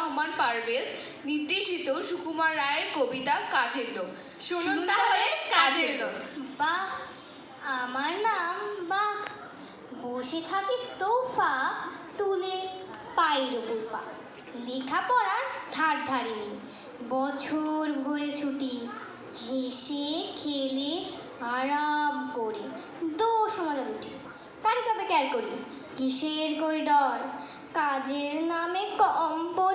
রহমান পারভেজ নির্দেশিত সুকুমার রায়ের কবিতা কাজের লোক। শুনুন তাহলে কাজের লোক। বাহ আমার নাম বাহ। বসে থাকি তোফা তুলে পায়ের ওপর পা। লেখাপড়ার ধার ধারে নেই। বছর ভরে ছুটি। হেসে খেলে আরাম করে। দোষ মজা উঠি কারি কাপে ক্যার করি? কিসের করিডর? কাজের নামে কম্প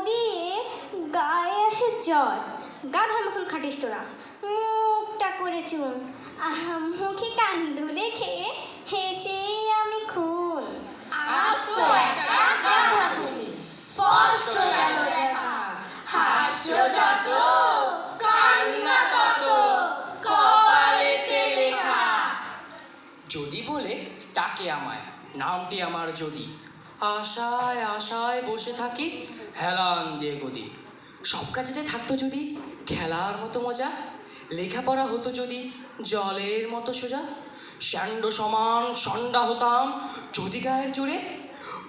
জ্বর। গাধার মতন খাটিস তোরা। মুখটা করে চুন। আহা মুখে কাণ্ড দেখে হেসে আমি খুন। আস্ত একটা স্পষ্ট হাস্য যত, কান্না তত, কপালেতে লেখা। যদি বলে ডাকে আমায়। নামটি আমার যদি। আশায় আশায় বসে থাকি হেলান দিয়ে গদি। সব কাজেতে থাকতো যদি, খেলার মতো মজা, লেখাপড়া হতো যদি, জলের মতো সোজা, স্যান্ড সমান, সন্ডা হতাম, যদি গায়ের জোরে,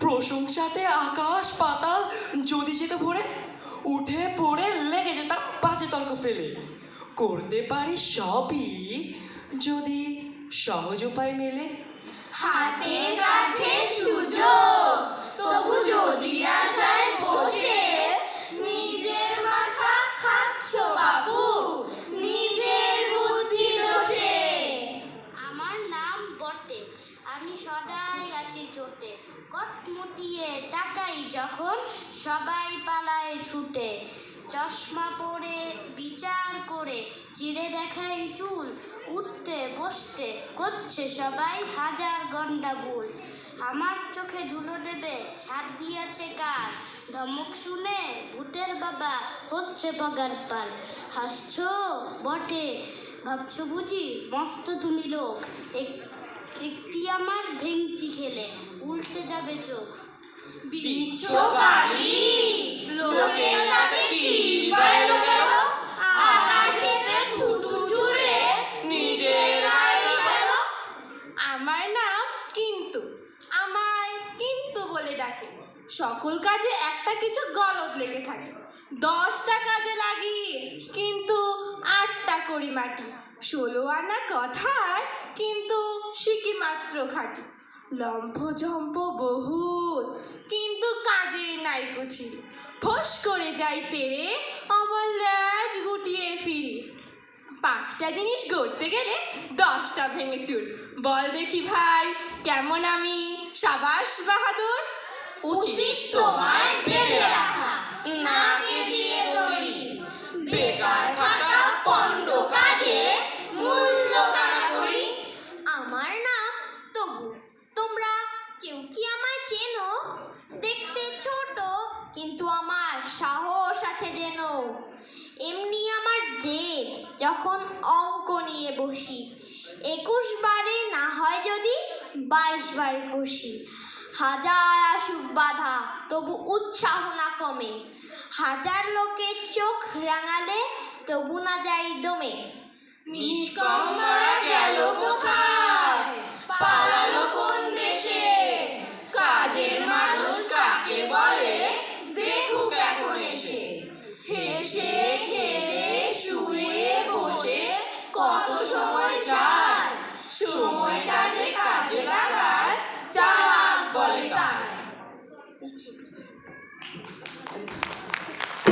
প্রশংসাতে আকাশ পাতাল, যদি যেত ভরে, উঠে পড়ে লেগে যেতাম বাজে তর্ক ফেলে। করতে পারি সবই, যদি সহজ উপায় মেলে। হাতের কাছে সুযোগ, তবু যদি আশায় বসে বটে। আমি সদাই আছি চোটে কট মুটিয়ে তাকাই যখন সবাই পালায় ছুটে। চশমা পরে বিচার করে চিড়ে দেখাই চুল। উঠতে বসতে করছে সবাই হাজার গন্ডা ভুল। আমার চোখে ধুলো দেবে, সাত দিয়েছে কার? ধমক শুনে ভূতের বাবা হচ্ছে পগার পার হাসছো বটে, ভাবছ বুঝি মস্ত তুমি লোক। এক- খেলে উল্টে যাবে চোখ। গালি গেল গেল আমার নাম কিন্তু, আমায় কিন্তু বলে ডাকে। সকল কাজে একটা কিছু গলদ লেগে থাকে। দশটা কাজে লাগি, কিন্তু আটটা করি মাটি। ষোলো আনা কথায় কিন্তু শিখি মাত্র খাটি লম্ফ ঝম্প বহুল। কিন্তু কাজের নাই কুচির ফোস করে যাই তেরে আমার ল্যাজ গুটিয়ে ফিরি। পাঁচটা জিনিস গড়তে গেলে দশটা ভেঙে চুর বল দেখি ভাই, কেমন আমি? সাবাস বাহাদুর? উচিত তোমার নাকে দিয়ে এমনি আমার জেদ যখন অঙ্ক নিয়ে বসি। একুশ বারে না হয় যদি বাইশ বার কষি হাজার আসুক বাধা, তবু উৎসাহ না কমে। হাজার লোকের চোখ রাঙালে, তবু না যাই দমে। নিষ্কম্মরা গেল কোথায়?